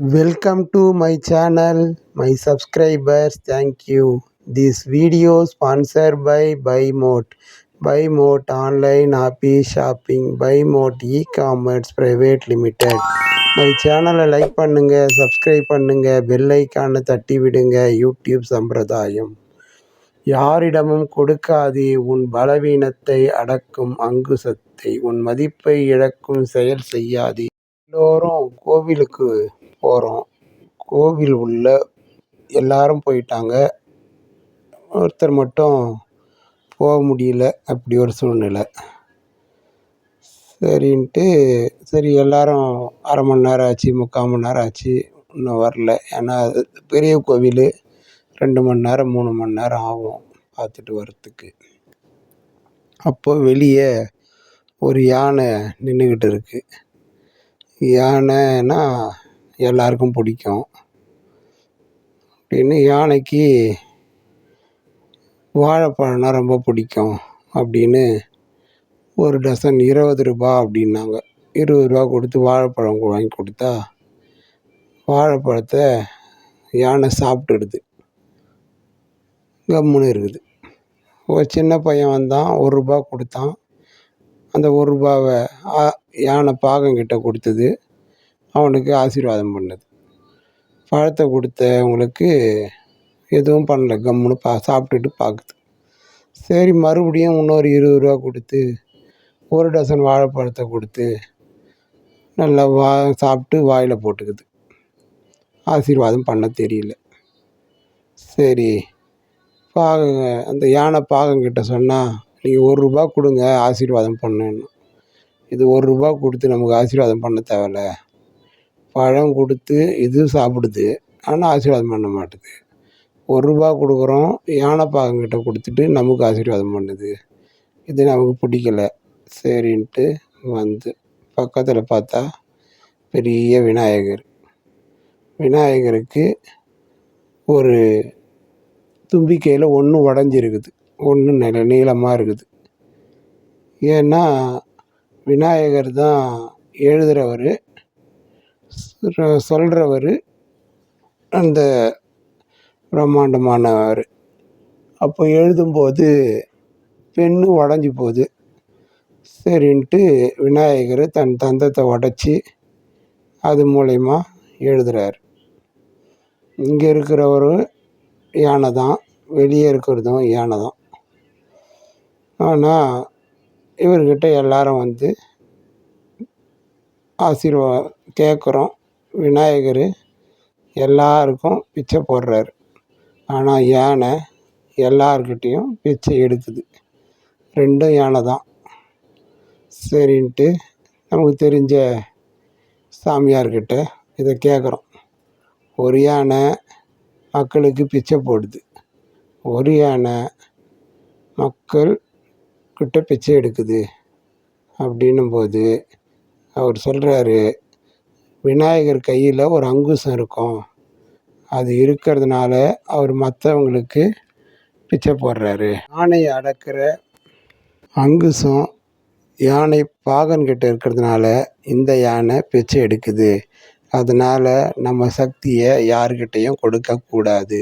Welcome to my channel, my subscribers. Thank you. This video sponsored by BuyMote. BuyMote online office shopping. BuyMote e-commerce private limited. My சேனலை like பண்ணுங்க subscribe பண்ணுங்க bell ஐக்கானை தட்டி விடுங்க YouTube சம்பிரதாயம் யாரிடமும் கொடுக்காதே உன் பலவீனத்தை அடக்கும் அங்குசத்தை உன் மதிப்பை இழக்கும் செயல் செய்யாதே எல்லோரும் கோவிலுக்கு போகிறோம் கோவில் உள்ள எல்லாரும் போயிட்டாங்க. ஒருத்தர் மட்டும் போக முடியல அப்படி ஒரு சூழ்நிலை. சரின்ட்டு சரி எல்லாரும் அரை மணி நேரம் ஆச்சு முக்கால் மணி நேரம் ஆச்சு இன்னும் வரல. ஏன்னா அது பெரிய கோவில். ரெண்டு மணி நேரம் மூணு மணி நேரம் ஆகும் பார்த்துட்டு வர்றதுக்கு. அப்போது வெளியே ஒரு யானை நின்றுக்கிட்டு இருக்குது யானைன்னா எல்லாருக்கும் பிடிக்கும். அப்படின்னு யானைக்கு வாழைப்பழம்னா ரொம்ப பிடிக்கும் அப்படின்னு ஒரு டசன் இருபது ரூபா அப்படின்னாங்க. இருபது ரூபா கொடுத்து வாழைப்பழம் வாங்கி கொடுத்தா வாழைப்பழத்தை யானை சாப்பிட்டுடுது. கம்முன்னு இருக்குது. ஒரு சின்ன பையன் வந்தான் ஒரு ரூபா கொடுத்தான். அந்த ஒரு ரூபாவை யானை பாகங்கிட்ட கொடுத்தது. அவனுக்கு ஆசீர்வாதம் பண்ணுது. பழத்தை கொடுத்தவங்களுக்கு எதுவும் பண்ணல கம்முன்னு பா சாப்பிட்டுட்டு பார்க்குது சரி மறுபடியும் இன்னொரு இருபது ரூபா கொடுத்து ஒரு டசன் வாழைப்பழத்தை கொடுத்து நல்லா வா சாப்பிட்டு வாயில் போட்டுக்குது. ஆசீர்வாதம் பண்ண தெரியல. சரி பாகங்க அந்த யானை பாகங்கிட்ட சொன்னால் நீங்கள் ஒரு ரூபா கொடுங்க ஆசீர்வாதம் பண்ணுன்னு. இது ஒரு ரூபா கொடுத்து நமக்கு ஆசீர்வாதம் பண்ண தேவையில்ல. பழம் கொடுத்து இது சாப்பிடுது. ஆனால் ஆசீர்வாதம் பண்ண மாட்டுது. ஒரு ரூபா கொடுக்குறோம் யானை பாகங்கிட்ட கொடுத்துட்டு நமக்கு ஆசீர்வாதம் பண்ணுது. இது நமக்கு பிடிக்கல. சரின்ட்டு வந்து பக்கத்தில் பார்த்தா பெரிய விநாயகர். விநாயகருக்கு ஒரு தும்பிக்கையில் ஒன்று உடஞ்சிருக்குது. ஒன்று நில நீளமாக இருக்குது. ஏன்னா விநாயகர் தான் எழுதுகிறவர் சொல்கிறவர் அந்த பிரம்மாண்டமானவர். அப்போ எழுதும்போது பெண்ணு உடஞ்சி போகுது. சரின்ட்டு விநாயகர் தன் தந்தத்தை உடச்சி அது மூலயமா எழுதுகிறார் இங்கே இருக்கிறவரும் யானை தான் வெளியே இருக்கிறதும் யானை தான். ஆனால் இவர்கிட்ட எல்லாரும் வந்து ஆசீர்வா கேட்குறோம் விநாயகர் எல்லாருக்கும் பிச்சை போடுறாரு. ஆனால் யானை எல்லார்கிட்டேயும் பிச்சை எடுக்குது. ரெண்டும் யானை தான். சரின்ட்டு நமக்கு தெரிஞ்ச சாமியார்கிட்ட இதை கேட்குறோம் ஒரு யானை மக்களுக்கு பிச்சை போடுது. ஒரு யானை மக்கள் கிட்ட பிச்சை எடுக்குது. அப்படின்னும்போது அவர் சொல்கிறாரு விநாயகர் கையில் ஒரு அங்குசம் இருக்கும். அது இருக்கிறதுனால அவர் மற்றவங்களுக்கு பிச்சை போடுறாரு. யானையை அடக்கிற அங்குசம் யானை பாகன்கிட்ட இருக்கிறதுனால இந்த யானை பிச்சை எடுக்குது. அதனால் நம்ம சக்தியை யாருக்கிட்டேயும் கொடுக்கக்கூடாது.